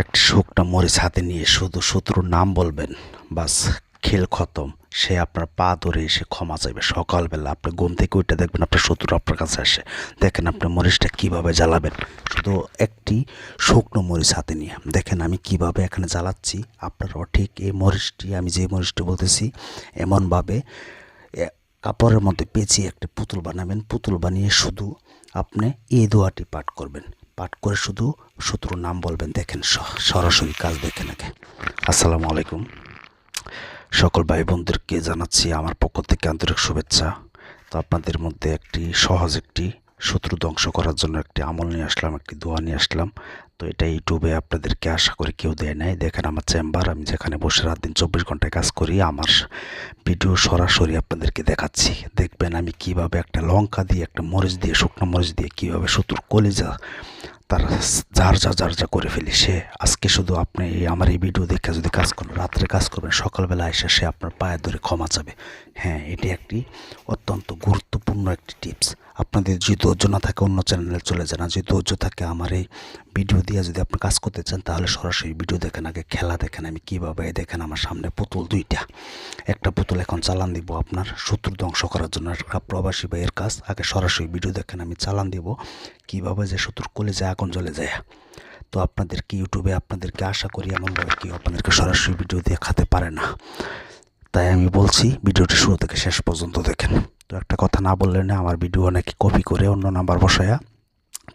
একটি শুকনা মরিচ হাতে নিয়ে শুধু শত্রুর নাম বলবেন। বাস, খেল খতম। সে আপনার পা ধরে এসে ক্ষমা চাইবে। সকালবেলা আপনি ঘুম থেকে উঠে দেখবেন আপনার শত্রু আপনার কাছে আসে। দেখেন আপনি মরিচটা কীভাবে জ্বালাবেন। শুধু একটি শুকনো মরিচ হাতে নিয়ে। দেখেন আমি কীভাবে এখানে জ্বালাচ্ছি। আপনারাও ঠিক এই মরিচটি, আমি যে মরিচটি বলতেছি, এমনভাবে কাপড়ের মধ্যে পেঁচিয়ে একটি পুতুল বানাবেন। পুতুল বানিয়ে শুধু আপনি এই দোয়াটি পাঠ করবেন। পাঠ করে শুধু শত্রুর নাম বলবেন, দেখেন সরাসরি কাজ দেখেন আগে। আসসালামু আলাইকুম। সকল ভাই বোনদেরকে জানাচ্ছি আমার পক্ষ থেকে আন্তরিক শুভেচ্ছা। তো আপনাদের মধ্যে একটি সহজ একটি শত্রু ধ্বংস করার জন্য একটি আমল নিয়ে আসলাম, একটি দোয়া নিয়ে আসলাম। তো এটা ইউটিউবে আপনাদেরকে আশা করি কেউ দেয় নাই। দেখেন আমার চেম্বার, আমি যেখানে বসে রাত দিন চব্বিশ ঘন্টায় কাজ করি, আমার ভিডিও সরাসরি আপনাদেরকে দেখাচ্ছি। দেখবেন আমি কীভাবে একটা লঙ্কা দিয়ে, একটা মরিচ দিয়ে, শুকনো মরিচ দিয়ে কীভাবে শত্রুর কলিজা তার যার যা যার যা করে ফেলি, সে আজকে শুধু আপনি আমার এই ভিডিও দেখে যদি কাজ করেন, রাত্রে কাজ করবেন, সকালবেলা এসে সে আপনার পায়ে ধরে ক্ষমা চাবে। হ্যাঁ এটি একটি অত্যন্ত গুরুত্বপূর্ণ একটি টিপস আপনাদের যদি ধৈর্য না থাকে, অন্য চ্যানেলে চলে যান। আর যদি ধৈর্য থাকে, আমার এই ভিডিও দিয়ে যদি আপনি কাজ করতে চান, তাহলে সরাসরি ভিডিও দেখেন, আগে খেলা দেখেন, আমি কীভাবে দেখেন আমার সামনে পুতুল দুইটা। একটা পুতুল এখন চালান দিব আপনার, শত্রু ধ্বংস করার জন্য প্রবাসী ভাইয়ের কাজ। আগে সরাসরি ভিডিও দেখেন, আমি চালান দিব, কীভাবে যে শত্রুর কোলে যায়, আগুন জ্বলে যায়। তো আপনাদেরকে ইউটিউবে আপনাদেরকে আশা করি এমনভাবে কেউ আপনাদেরকে সরাসরি ভিডিও দেখাতে পারে না। তাই আমি বলছি, ভিডিওটি শুরু থেকে শেষ পর্যন্ত দেখেন। তো একটা কথা না বললে না, আমার ভিডিও অনেকে কপি করে অন্য নাম্বার বসায়া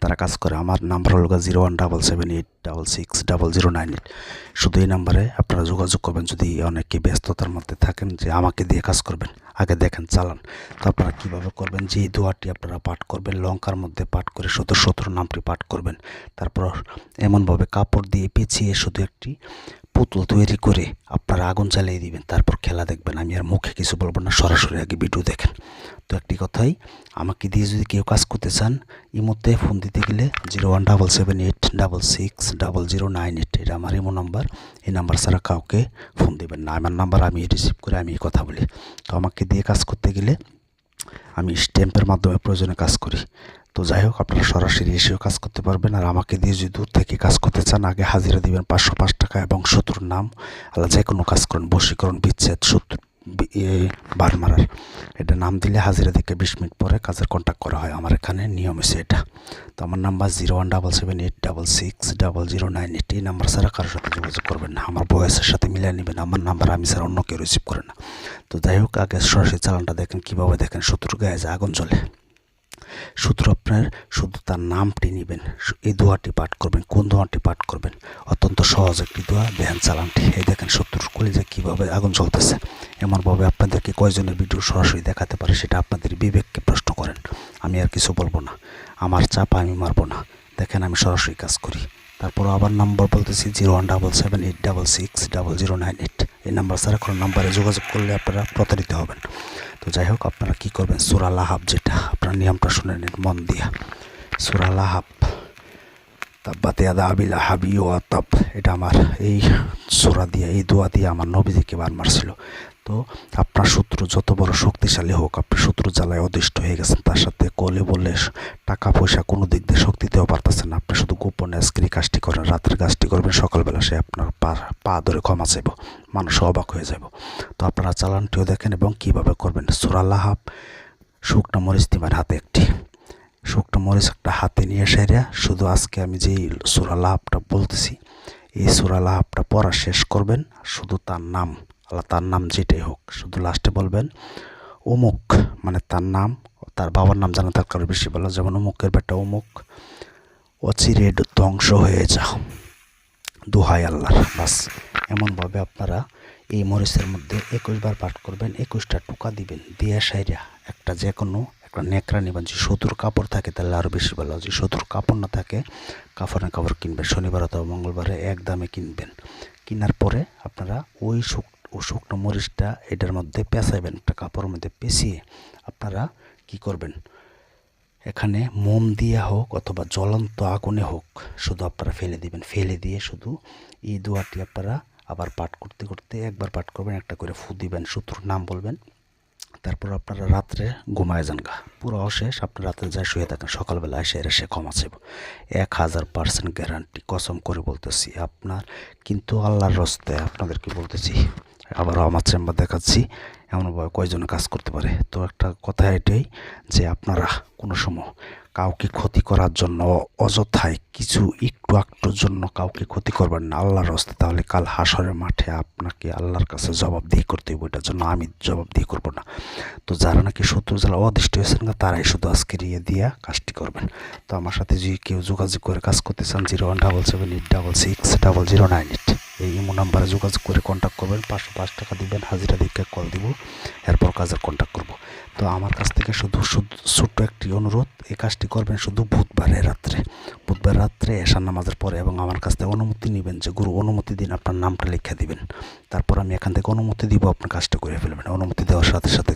তারা কাজ করে। আমার নাম্বার হলো zero one double seven eight double six double zero nine eight. শুধু এই নাম্বারে আপনারা যোগাযোগ করবেন যদি অনেকে ব্যস্ততার মধ্যে থাকেন যে আমাকে দিয়ে কাজ করবেন। আগে দেখেন, চালান। তো আপনারা কীভাবে করবেন? যে দোয়াটি আপনারা পাঠ করবেন, লঙ্কার মধ্যে পাঠ করে শুধু সতেরো নামটি পাঠ করবেন। তারপর এমনভাবে কাপড় দিয়ে পেঁচিয়ে শুধু একটি পুতুল তৈরি করে আপনারা আগুন জ্বালিয়ে দিবেন, তারপর খেলা দেখবেন। আমি আর মুখে কিছু বলব না, সরাসরি আগে ভিডিও দেখেন। তো একটি কথাই, আমাকে দিয়ে যদি কেউ কাজ করতে চান ইমোতে ফোন দিতে গেলে zero one double seven eight double six double zero nine eight, এটা আমার ইমো নাম্বার। এই নাম্বার ছাড়া কাউকে ফোন দেবেন না। আমার নাম্বার আমি রিসিভ করে আমি কথা বলি। তো আমাকে দিয়ে কাজ করতে গেলে আমি স্ট্যাম্পের মাধ্যমে প্রয়োজনে কাজ করি। তো যাই হোক, আপনারা সরাসরি এসেও কাজ করতে পারবেন আর আমাকে দিয়ে যদি দূর থেকে কাজ করতে চান, আগে হাজিরা দিবেন পাঁচশো পাঁচ টাকা এবং শত্রুর নাম। আল্লাহ যে কোনো কাজ করেন, বশীকরণ, বিচ্ছেদ, শত্রু বার মারার। এটা নাম দিলে হাজিরা থেকে বিশ মিনিট পরে কাজের কন্ট্যাক্ট করা হয় আমার এখানে, নিয়ম হচ্ছে এটা। তো আমার number zero one double seven eight double six double zero nine eight এই নাম্বার ছাড়া কারোর সাথে যোগাযোগ করবেন না। আমার বয়সের সাথে মিলিয়ে নেবেন, আমার নাম্বার আমি ছাড়া অন্য কেউ রিসিভ করে না। তো যাই হোক, আগে সরাসরি চালানটা দেখেন, কীভাবে দেখেন, শত্রুর গায়ে যে আগুন জ্বলে। শুধু আপনার শুধু তার নামটি নেবেন। এই দোয়াটি পাঠ করবেন। কোন দোয়াটি পাঠ করবেন? অত্যন্ত সহজ একটি দোয়া। ব্যান চালানটি। এই দেখেন শত্রুর যে কীভাবে আগুন চলতেছে এমনভাবে আপনাদেরকে কয়জনের ভিডিও সরাসরি দেখাতে পারে সেটা আপনাদের বিবেককে প্রশ্ন করেন। আমি আর কিছু বলব না। আমার চাপ আমি মারবো না। দেখেন আমি সরাসরি কাজ করি। তারপর আবার নাম্বার বলতেছি zero one double seven eight double six double zero nine eight এই নাম্বার ছাড়া কোনো নাম্বারে যোগাযোগ করলে আপনারা প্রতারিত হবেন। তো যাই হোক, আপনারা কী করবেন? সুরা লাহাব যেটা, আপনার নিয়মটা শুনে নিন, মন দিয়া। সুরা লাহাব। তাব্বাতে আদা আবিল হাবি ও আতাব এটা আমার এই সুরা দিয়ে, এই দোয়া দিয়ে আমার নবীজিকে বার মারছিল। তো আপনার শত্রু যত বড় শক্তিশালী হোক আপনি শত্রু জ্বালায় অদৃষ্ট হয়ে গেছেন, তার সাথে কলে বলে স- টাকা পয়সা কোনো দিক দিয়ে শক্তি দিতেও পারতেছেন না। আপনি শুধু গোপনে আজকের কাজটি করেন, রাতের কাজটি করবেন, সকালবেলা সে আপনার পা পা ধরে ক্ষমা চাইব, মানুষ অবাক হয়ে যাব তো আপনারা চালানটিও দেখেন এবং কীভাবে করবেন? সুরাল্লাহাব শুকনা মরিচ দিবেন হাতে একটি। শুকনো মরিচ একটা হাতে নিয়ে সেরা শুধু আজকে আমি যেই সুরা বলতেছি, এই সুরা পড়া শেষ করবেন, শুধু তার নাম, আল্লাহ তার নাম যেটাই হোক, শুধু লাস্টে বলবেন অমুক মানে তার নাম তার বাবার নাম জানা তার বেশি বলা যেমন অমুকের বেটা অমুক। অচিরে ধ্বংস হয়ে যাও দোহাই আল্লাহর, বাস। এমনভাবে আপনারা এই মরিচের মধ্যে একুশ বার পাঠ করবেন, একুশটা টুকা দিবেন, দিয়ে সাইরা একটা যে কোনো একটা নেকড়া নেবেন যে সতুর কাপড় থাকে, তাহলে আরও বেশি ভালো যে সতুর কাপড় না থাকে কাপড়ের কাপড় কিনবেন। শনিবার অথবা মঙ্গলবারে এক দামে কিনবেন। কেনার পরে আপনারা ওই শুক, ও শুকনো মরিচটা এটার মধ্যে পেঁচাইবেন, একটা কাপড়ের মধ্যে পেঁচিয়ে আপনারা কি করবেন? এখানে মোম দিয়ে হোক অথবা জ্বলন্ত আগুনে হোক শুধু আপনারা ফেলে দিবেন। ফেলে দিয়ে শুধু এই দোয়াটি আপনারা আবার পাঠ করতে করতে একবার পাঠ করবেন, একটা করে ফু দিবেন শত্রুর নাম বলবেন। তারপর আপনারা রাত্রে ঘুমায় যান গা। পুরো অশেষ, আপনি রাত্রে যায় শুয়ে থাকেন, সকালবেলা এসে এর সে ক্ষমা চাইব। এক হাজার পার্সেন্ট গ্যারান্টি কসম করে বলতেছি, আপনার কিন্তু আল্লাহর রস্তে আপনাদেরকে বলতেছি আবারও আমার চেম্বার দেখাচ্ছি। এমনভাবে কয়জনে কাজ করতে পারে? তো একটা কথা এটাই যে আপনারা কোনো সময় কাউকে ক্ষতি করার জন্য অযথায় কিছু একটু একটুর জন্য কাউকে ক্ষতি করবেন না, আল্লাহর হস্তে, তাহলে কাল হাসরের মাঠে আপনাকে আল্লাহর কাছে জবাব দিয়ে করতে হবে এটার জন্য আমি জবাব দিয়ে করব না। তো যারা নাকি শত্রু যারা অদৃষ্ট হয়েছেন না, তারাই শুধু আজকে ইয়ে দিয়া কাজটি করবেন। তো আমার সাথে যদি কেউ যোগাযোগ করে কাজ করতে চান, zero one double seven eight double six double zero nine eight. এই ইমো নাম্বারে যোগাযোগ করে কন্ট্যাক্ট করবেন। পাঁচশো পাঁচ টাকা দিবেন, হাজিরা দিকে কল দিব, এরপর কাজের কন্ট্যাক্ট করব। তো আমার কাছ থেকে শুধু ছোট্ট একটি অনুরোধ, এই কাজটি করবেন শুধু বুধবারে রাত্রে। বুধবার রাত্রে এশার নামাজের পরে এবং আমার কাছ থেকে অনুমতি নেবেন যে, গুরু, অনুমতি দিন, আপনার নামটা লিখে দিবেন। তারপর আমি এখান থেকে অনুমতি দিব, আপনার কাজটা করে ফেলবেন। অনুমতি দেওয়ার সাথে সাথে